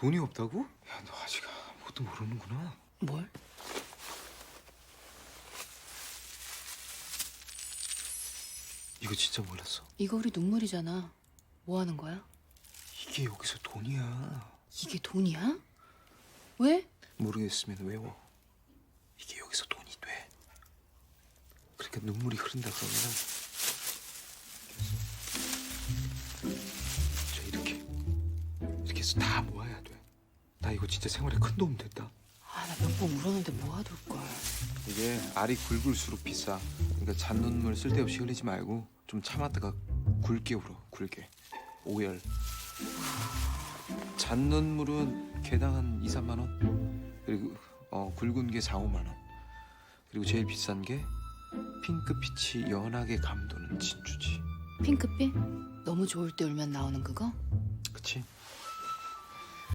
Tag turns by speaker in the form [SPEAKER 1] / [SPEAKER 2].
[SPEAKER 1] 돈이 없다고? 야 너 아직 아무것도 모르는구나.
[SPEAKER 2] 뭘?
[SPEAKER 1] 이거 진짜 몰랐어.
[SPEAKER 2] 이거 우리 눈물이잖아. 뭐 하는 거야?
[SPEAKER 1] 이게 여기서 돈이야.
[SPEAKER 2] 이게 돈이야? 왜?
[SPEAKER 1] 모르겠으면 외워. 이게 여기서 돈이 돼. 그러니까 눈물이 흐른다 그러면은 저 이렇게 이렇게 해서 다 모아야 돼. 나 이거 진짜 생활에 큰 도움 됐다.
[SPEAKER 2] 아, 나 몇 번 울었는데 모아둘 걸.
[SPEAKER 1] 이게 알이 굵을수록 비싸. 그러니까 잔눈물 쓸데없이 흘리지 말고 좀 참았다가 굵게 울어. 굵게. 오열. 잔눈물은 개당 한 2, 3만 원. 그리고 어, 굵은 게 4, 5만 원. 그리고 제일 비싼 게 핑크빛이 연하게 감도는 진주지.
[SPEAKER 2] 핑크빛? 너무 좋을 때 울면 나오는 그거?
[SPEAKER 1] 그치?